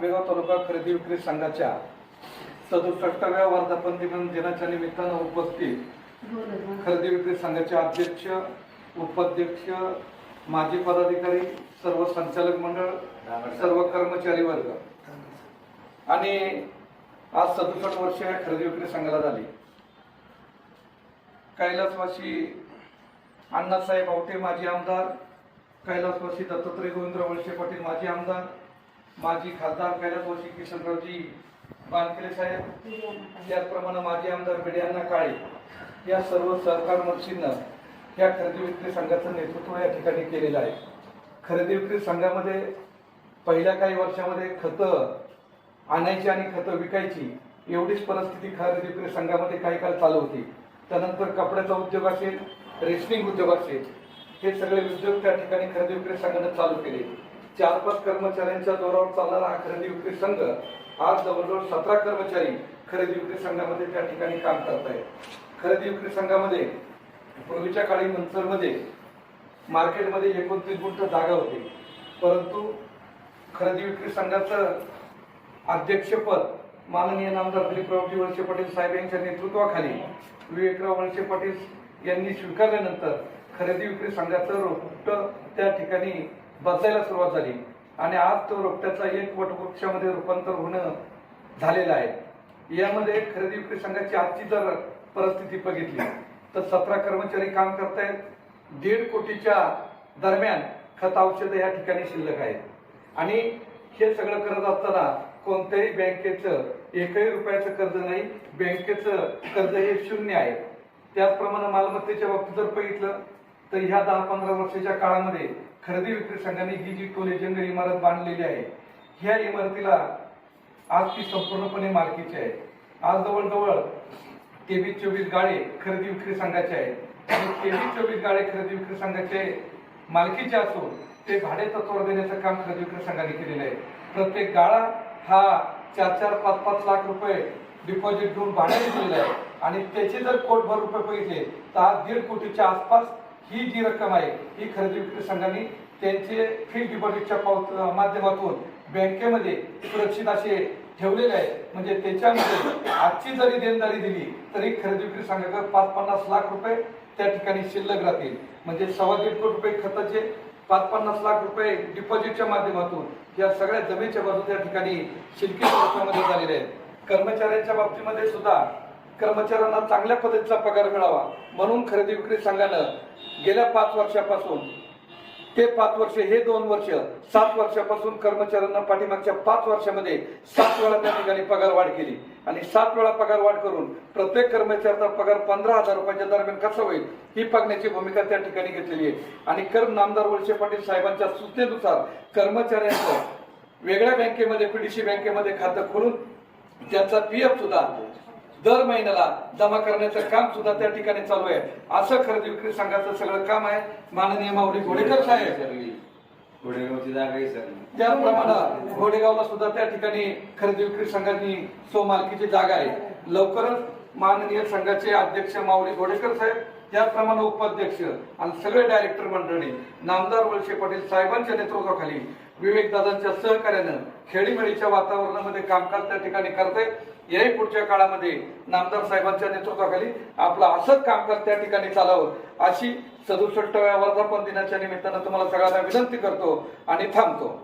आंबेगाव तालुका खरेदी विक्री संघाच्या सदुसष्टाव्या वर्धापन दिन दिनाच्या निमित्तानं उपस्थित खरेदी विक्री संघाचे अध्यक्ष उपाध्यक्ष माजी पदाधिकारी सर्व संचालक मंडळ सर्व कर्मचारी वर्ग. आणि आज सदुसष्ट वर्ष या खरेदी विक्री संघाला झाली. कैलासवासी अण्णासाहेब आवटे माजी आमदार कैलासवासी दत्तात्रय गोविंद वळसे पाटील माजी आमदार माजी खासदार कैलासवासी किशनरावजी बानकेले साहेब त्याचप्रमाणे माजी आमदार बेड्यांना काळे या सर्व सहकार मंत्रींना या खरेदी विक्री संघाचं नेतृत्व या ठिकाणी केलेलं आहे. खरेदी विक्री संघामध्ये पहिल्या काही वर्षामध्ये खतं आणायची आणि खतं विकायची एवढीच परिस्थिती खरेदी विक्री संघामध्ये काही काळ चालू होती. त्यानंतर कपड्याचा उद्योग असेल रेशनिंग उद्योग असेल हे सगळे उद्योग त्या ठिकाणी खरेदी विक्री संघानं चालू केले. चार पाच कर्मचाऱ्यांच्या जोरावर चालणारा हा खरेदी विक्री संघ आज जवळजवळ सतरा कर्मचारी खरेदी विक्री संघामध्ये त्या ठिकाणी काम करत आहेत खरेदी विक्री संघामध्ये पूर्वीच्या काळी मंचरमध्ये मार्केटमध्ये एकोणतीस गुंठ जागा होती. परंतु खरेदी विक्री संघाचं अध्यक्षपद माननीय नामदार दिलीपरावजी वळसे पाटील साहेब यांच्या नेतृत्वाखाली विवेकराव वळसे पाटील यांनी स्वीकारल्यानंतर खरेदी विक्री संघाचं रोपट त्या ठिकाणी बदलायला सुरुवात झाली. आणि आज तो रोपट्याचा एक वटवृक्षामध्ये रूपांतर होणं झालेलं आहे. यामध्ये खरेदी विक्री संघाची आजची जर परिस्थिती बघितली तर सतरा कर्मचारी काम करतायत. दीड कोटीच्या दरम्यान खत औषधं या ठिकाणी शिल्लक आहेत. आणि हे सगळं करत असताना कोणत्याही बँकेचं एकही रुपयाचं कर्ज नाही बँकेचं कर्ज हे शून्य आहे. त्याचप्रमाणे मालमत्तेच्या बाबतीत जर बघितलं तर ह्या दहा पंधरा वर्षाच्या काळामध्ये खरेदी विक्री संघाने ही जी टोल जंगल इमारत बांधलेली आहे ह्या इमारतीला आज ती संपूर्णपणे मालकीची आहे. आज जवळजवळ तेवीस चोवीस गाळे खरेदी विक्री संघाचे आहेत. आणि तेवीस चोवीस गाळे खरेदी विक्री संघाचे मालकीचे असून ते भाडे तत्वावर देण्याचं काम खरेदी विक्री संघाने केलेलं आहे. प्रत्येक गाळा हा चार चार पाच पाच लाख रुपये डिपॉझिट घेऊन भाड्याने दिलेलं आहे. आणि त्याचे जर कोटभर रुपये पैसे तर आज दीड कोटीच्या आसपास ही जी रक्कम आहे ही खरेदी विक्री संघांनी त्यांचे फिक्स डिपॉझिटच्या पाव- माध्यमातून बँकेमध्ये सुरक्षित असे ठेवलेले आहे. म्हणजे त्याच्यामध्ये आजची जरी देणदारी दिली तरी खरेदी विक्री संघाकडे पाच पन्नास लाख रुपये त्या ठिकाणी शिल्लक राहतील. म्हणजे सव्वा दीड कोटी रुपये खताचे पाच पन्नास लाख रुपये डिपॉझिटच्या माध्यमातून या सगळ्या जमेच्या बाजू त्या ठिकाणी शिल्की स्वरूपामध्ये झालेल्या आहेत. कर्मचाऱ्यांच्या बाबतीमध्ये सुद्धा कर्मचाऱ्यांना चांगल्या पद्धतीचा पगार मिळावा म्हणून खरेदी विक्री संघानं गेल्या पाच वर्षापासून ते पाच वर्ष हे दोन वर्ष सात वर्षापासून कर्मचाऱ्यांना पाठीमागच्या पाच वर्षामध्ये सात वेळा त्या ठिकाणी पगार वाढ केली. आणि सात वेळा पगार वाढ करून प्रत्येक कर्मचाऱ्याचा पगार पंधरा हजार रुपयाच्या दरम्यान कसा होईल ही बघण्याची भूमिका त्या ठिकाणी घेतलेली आहे. आणि कर्म नामदार वळसे पाटील साहेबांच्या सूचनेनुसार कर्मचाऱ्यांचं वेगळ्या बँकेमध्ये पीडीसी बँकेमध्ये खातं खोलून त्यांचा पी एफ सुद्धा दर महिन्याला जमा करण्याचं काम सुद्धा त्या ठिकाणी चालू आहे. असं खरेदी विक्री संघाचं सगळं काम आहे. माननीय माऊली घोडेकर साहेब. गोडेगावची जागा आहे सर. त्याचप्रमाणे घोडेगावला सुद्धा त्या ठिकाणी खरेदी विक्री संघाची स्वमालकीची जागा आहे. लवकरच माननीय संघाचे अध्यक्ष माऊली घोडेकर साहेब त्याचप्रमाणे उपाध्यक्ष आणि सगळे डायरेक्टर मंडळी नामदार वळसे पाटील साहेबांच्या नेतृत्वाखाली विवेकदादांच्या सहकार्यानं खेळीमेळीच्या वातावरणामध्ये कामकाज त्या ठिकाणी करते याही पुढच्या काळामध्ये नामदार साहेबांच्या नेतृत्वाखाली आपलं असंच कामकाज त्या ठिकाणी चालावं अशी सदुसष्टव्या वर्धापन दिनाच्या निमित्तानं तुम्हाला सगळ्यांना विनंती करतो आणि थांबतो.